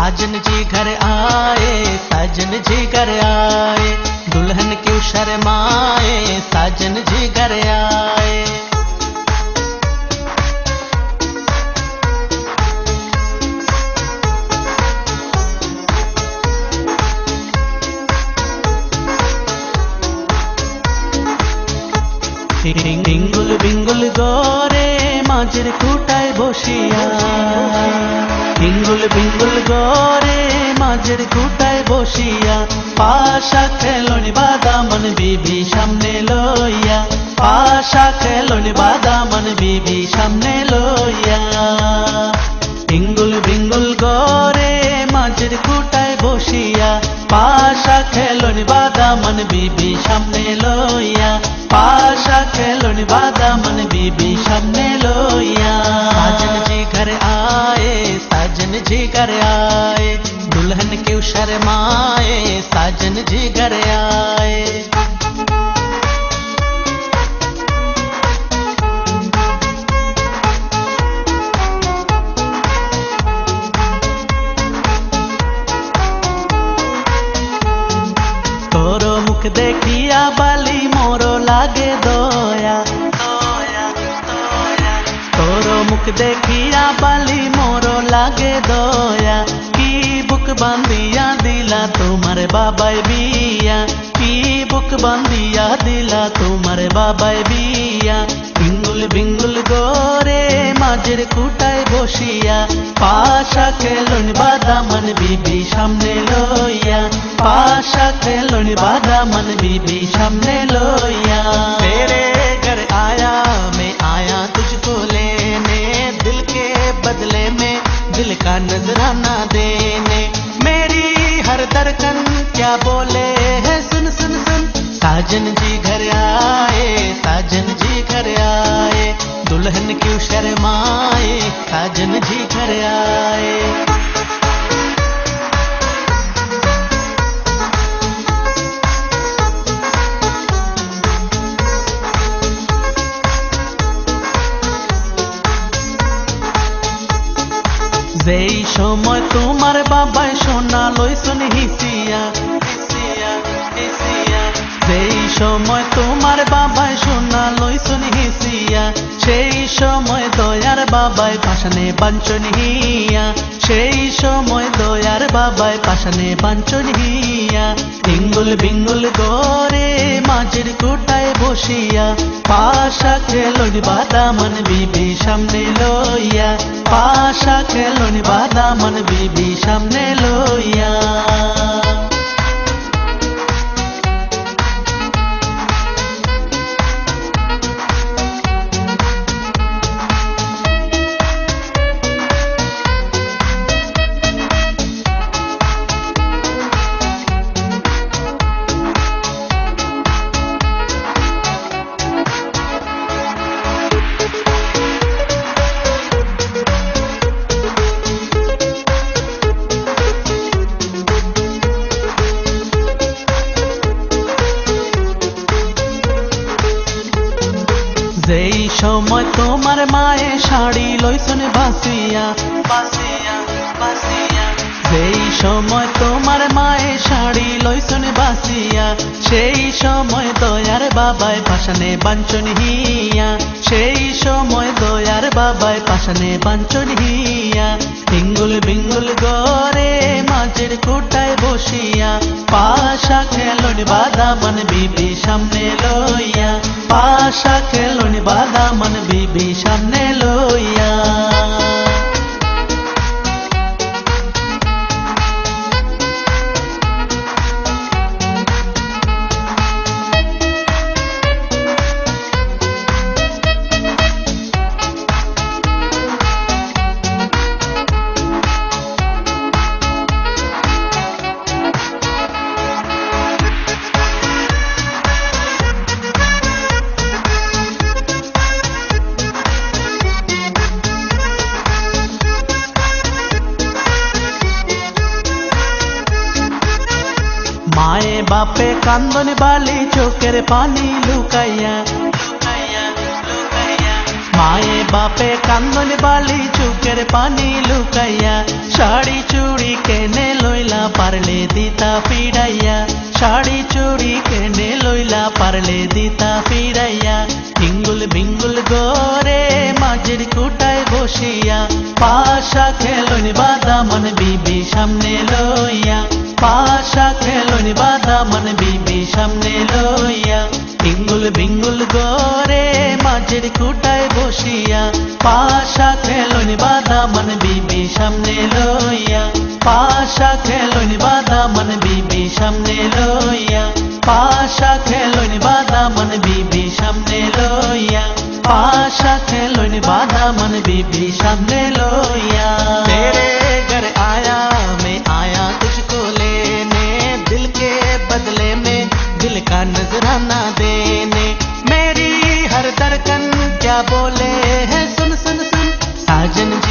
साजन जी घर आए, साजन जी घर आए, दुल्हन क्यों शर्माए, साजन जी घर आए বিঙ্গুল বিঙ্গুল গরে মাঝের খুঁটায় বসিয়া। বিঙ্গুল বিঙ্গুল গরে মাঝের খুঁটায় বসিয়া। পাশা খেলনি বাদামন বিবি সামনে লইয়া। পাশা খেলনি বাদামন বিবি সামনে লইয়া। বিঙ্গুল বিঙ্গুল গরে মাঝের খুঁটায় বসিয়া। পাশা খেলনি বাদামন বিবি সামনে লইয়া। পাশা খেলনি বাদামন বিবি সামনে লইয়া साजन जी घर आए साजन जी घर आए दुल्हन क्यों शर्माए साजन जी घर आए মুখ দেখিয়া বালি মোর লাগে দয়া। কি বুক বান্ধিয়া দিলা তোমার বাবাই বিয়া? কি বুক বান্ধিয়া দিলা তোমার বাবাই বিয়া? বিঙ্গুল বিঙ্গুল গরে মাঝের কুটায় বসিয়া, পাশা খেলুন বাদামন বিবি সামনে লইয়া। পাশা খেলুন বাদামন বিবি সামনে লইয়া। তেরে ঘর আয়া दिल का नजराना देने। मेरी हर दरकन क्या बोले है? सुन सुन सुन। साजन जी घर आए, साजन जी घर आए। दुल्हन क्यों शर्माए? साजन जी घर आए। যেই সময় তোমার বাবাই সোনা লইছুন হিসিয়া সেই সময় তোমার বাবাই সোনা লইছুন হিসিয়া, সেই সময় দয়ার বাবাই পাশানে বাঞ্চন হিয়া সেই সময় দয়ার বাবায় পাশানে পাঞ্চন হিয়া বিঙ্গুল বিঙ্গুল গরে মাঝের কোটায় বসিয়া, পাশা খেলন বাদামন বিবি সামনে লইয়া, পাশা খেলন বাদামন বিবি সামনে লইয়া। যেই সময় তোমার মায়ে শাড়ি লইছনে বাসিয়া যেই সময় তোমার মায়ে শাড়ি লইছনে বাসিয়া, সেই সময় দয়ার বাবায় পাশানে বাঞ্চন হিয়া। সেই সময় দয়ার বাবায় পাশানে বাঞ্চন হিয়া। বিঙ্গুল বিঙ্গুল গরে মাঝের কোটায় বসিয়া, পাশা খেলন বাদামন বিবি সামনে লইয়া। পাশা খেলনি বাদামন বিভীষণ লইয়া। বাপে কান্দন বালি, চোখের পানি লুকাইয়া। মায়ে বাপে কান্দন বালি চুকের পানি লুকাইয়া। শাড়ি চুড়ি কেনে লইলা, পারলে দিতা পিড়াইয়া। শাড়ি চুড়ি কেনে লইলা, পারলে দিতা পিড়াইয়া। হিঙ্গুল বিঙ্গুল গোরে মাঝের কুটায় বসিয়া। পাশা খেলন বাদামন, বিবি সামনে লইয়া। পাশা খেলনি বাধা, মন বিবি সামনে লইয়া। বিঙ্গুল বিঙ্গুল গরে মাঝের কুটায় বসিয়া। পাশা খেলনি বাধা, মন বিবি সামনে লইয়া। পাশা খেলনি বাধা, মন বিবি সামনে লইয়া। পাশা খেলনি বাধা, মন বিবি সামনে লইয়া। পাশা খেলনি বাধা, মন বিবি সামনে লইয়া। बोले है सुन सुन सुन साजन जी।